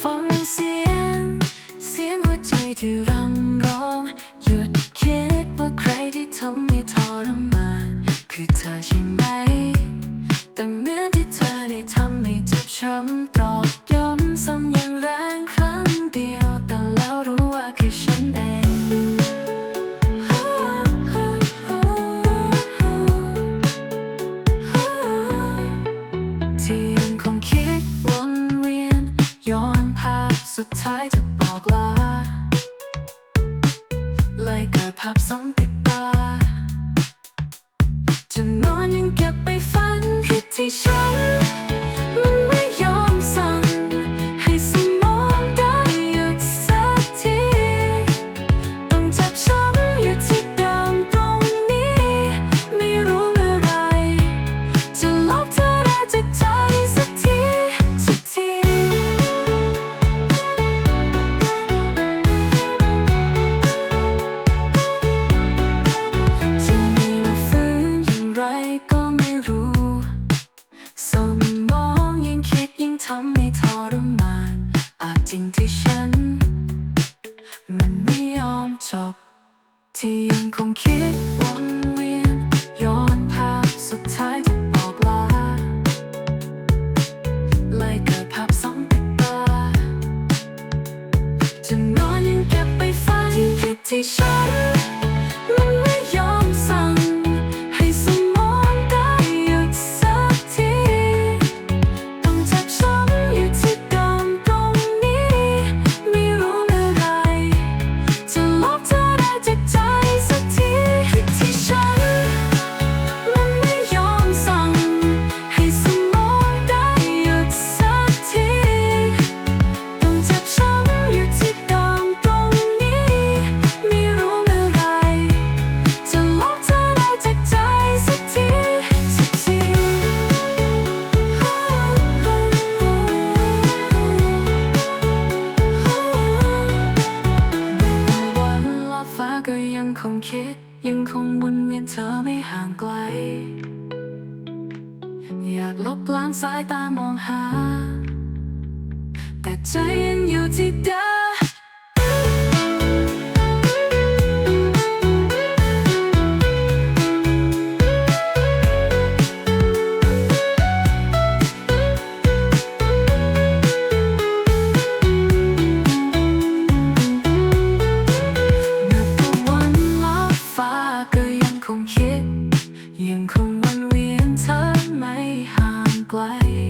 ฟังเสียง เสียงหัวใจที่รำร้อง หยุดคิดว่าใครที่ทำให้ทรมานคือเธอใช่ไหม แต่เมื่อที่เธอได้ทำให้เจ็บช้ำตรอกย้ำซ้ำ สุดท้ายจะบอกลาเลยเกิดภาพซ้ำติดตาจะนอนยังเก็บไปฝันคิดที่ฉัน จริงที่ฉัน มันไม่ยอมจบ ที่ยังคงคิดวนเวียนย้อนภาพสุดท้ายที่บอกลาเลยเกิดภาพซ้ำติดตาจะนอนยังเก็บไปฝันคิดที่ฉัน คงคิด ยังคงวนเวียนเธอไม่ห่างไกล อยากลบล้างสายตามองหา แต่ใจยังอยู่ที่เดิม Why?